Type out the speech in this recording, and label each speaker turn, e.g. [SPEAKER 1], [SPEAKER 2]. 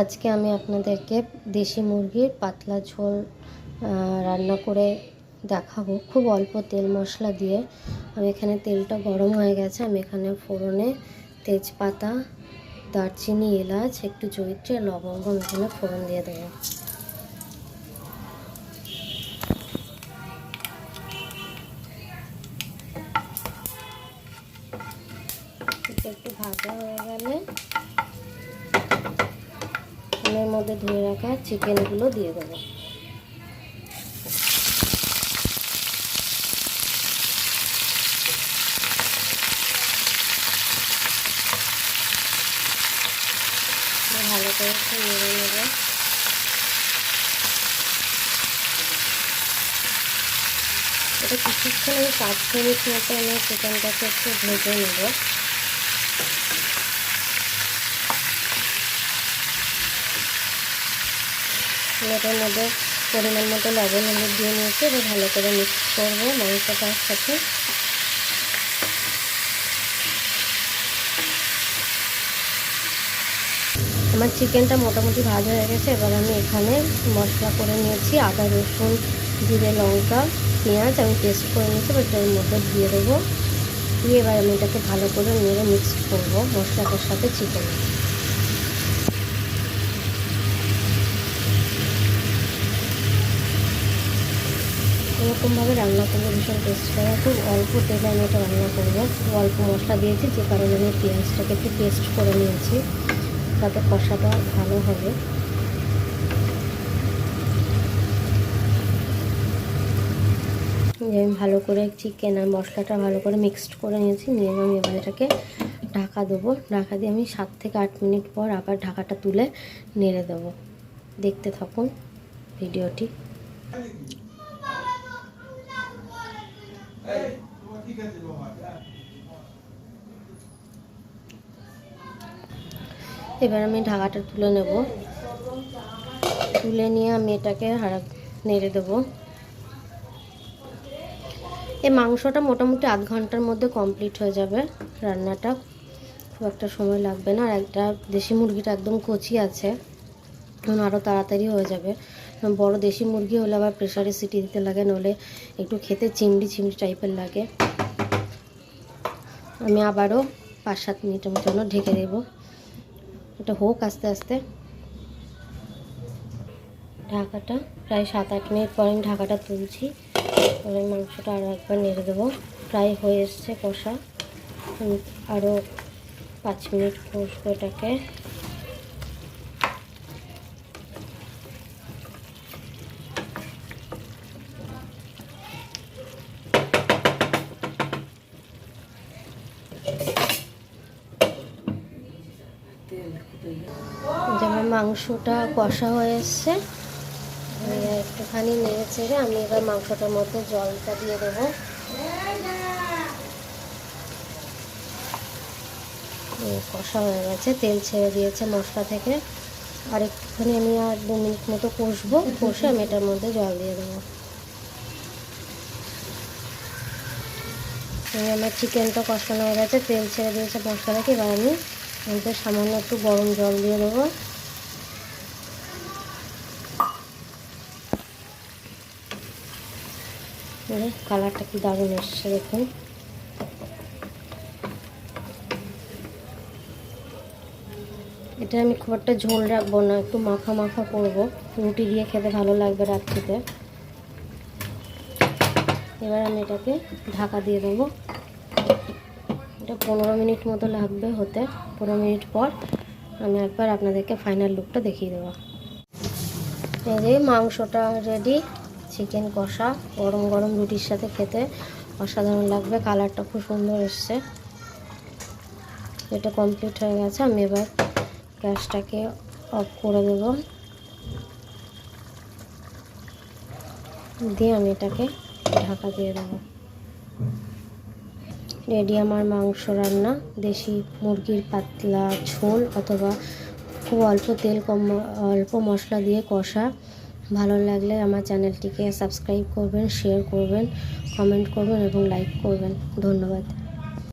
[SPEAKER 1] আজকে আমি আপনাদেরকে দেশি মুরগির পাতলা ঝোল রান্না করে দেখাবো। খুব অল্প তেল মশলা দিয়ে। আমি এখানে তেলটা গরম হয়ে গেছে। আমি এখানে ফোড়নে তেজপাতা, দারচিনি, এলাচ, একটু জৈত্রী লবঙ্গ এখানে ফোড়ন দিয়ে দেবো। একটু ভাজা হয়ে গেলে এর মধ্যে ধুয়ে রাখা চিকেনগুলো দিয়ে দেবো। ভালো করে একটু নেড়ে নেব এটা কিছুক্ষণ আমি পাঁচ মিনিট মতো আমি চিকেনটাকে একটু ভেজে নেব। এটার মধ্যে পরিমাণ মতো লবণ হলুদ দিয়ে নিয়েছি, এবার ভালো করে মিক্স করব মাংসটার সাথে। আমার চিকেনটা মোটামুটি ভাজা হয়ে গেছে, এবার আমি এখানে মশলা করে নিয়েছি আদা, রসুন, জিরে, লঙ্কা, পেঁয়াজ আমি পেস্ট করে নিয়েছি, এবার এর মধ্যে দিয়ে দেবো। দিয়ে এবার আমি এটাকে ভালো করে নেড়ে মিক্স করব মশলাটার সাথে চিকেন এরকমভাবে রান্না করব, ভীষণ টেস্ট হবে খুব অল্প তেলে আমি এটা রান্না করব। অল্প মশলা দিয়েছি, যে কারণে আমি পেঁয়াজটাকে একটু পেস্ট করে নিয়েছি তাতে কষাটা ভালো হবে। যে আমি ভালো করে চিকেন আর মশলাটা ভালো করে মিক্সড করে নিয়েছি, নিয়ে আমি এবার এটাকে ঢাকা দেবো। ঢাকা দিয়ে আমি সাত থেকে আট মিনিট পর আবার ঢাকাটা তুলে নেড়ে দেবো। দেখতে থাকুন ভিডিওটি। এবার আমি ঢাকাটা তুলে নেব। তুলে নিয়ে আমি এটাকে নেড়ে দেবো। এই মাংসটা মোটামুটি আধ ঘণ্টার মধ্যে কমপ্লিট হয়ে যাবে রান্নাটা। খুব একটা সময় লাগবে না। আর একটা দেশি মুরগিটা একদম কচি আছে। আরও তাড়াতাড়ি হয়ে যাবে। বড় দেশি মুরগি হলে আবার প্রেশারে সিটি দিতে লাগে নলে একটু খেতে চিমড়ি চিমড়ি টাইপের লাগে। আমি আবারও পাঁচ সাত মিনিটের জন্য ঢেকে দেবো। এটা হোক আস্তে আস্তে। ঢাকাটা, প্রায় সাত আট মিনিট পর আমি ঢাকাটা তুলছি। এবার মাংসটা আরও একবার নেড়ে দেবো। প্রায় হয়ে এসছে কষা। আরও পাঁচ মিনিট কষবো এটাকে। যেমন মাংসটা কষা হয়ে একটুখানি নেড়ে ছেড়ে আমি এবার মাংসটার মধ্যে জলটা দিয়ে দেবো। কষা হয়ে গেছে, তেল ছেড়ে দিয়েছে মশলা থেকে। আর একটুখানি আমি আর দু মিনিট মতো কষবো, কষে আমি এটার মধ্যে জল দিয়ে দেবো। আমার চিকেনটা কষানো হয়ে গেছে, তেল ছেড়ে দিয়েছে মশলা থেকে, এবার আমি মধ্যে সামান্য একটু গরম জল দিয়ে দেবো। কালারটা কি দারুণ এসছে, দেখুন। এটা আমি খুব একটা ঝোল রাখব না, একটু মাখা মাখা করব। রুটি দিয়ে খেতে ভালো লাগবে রাত্রিতে। এবার আমি এটাকে ঢাকা দিয়ে দেবো। এটা পনেরো মিনিট মতো লাগবে হতে। পনেরো মিনিট পর আমি একবার আপনাদেরকে ফাইনাল লুকটা দেখিয়ে দেবো। এই যে মাংসটা রেডি চিকেন কষা, গরম গরম রুটির সাথে খেতে অসাধারণ লাগবে কালারটা খুব সুন্দর এসছে। এটা কমপ্লিট হয়ে গেছে, আমি এবার গ্যাসটাকে অফ করে দেব। দিয়ে আমি এটাকে ঢাকা দিয়ে দেবো। রেডি আমার মাংস রান্না, দেশি মুরগির পাতলা ঝোল অথবা খুব অল্প তেল, কম অল্প মশলা দিয়ে কষা। ভালো লাগলে আমার চ্যানেলটিকে সাবস্ক্রাইব করবেন, শেয়ার করবেন, কমেন্ট করবেন এবং লাইক করবেন। ধন্যবাদ।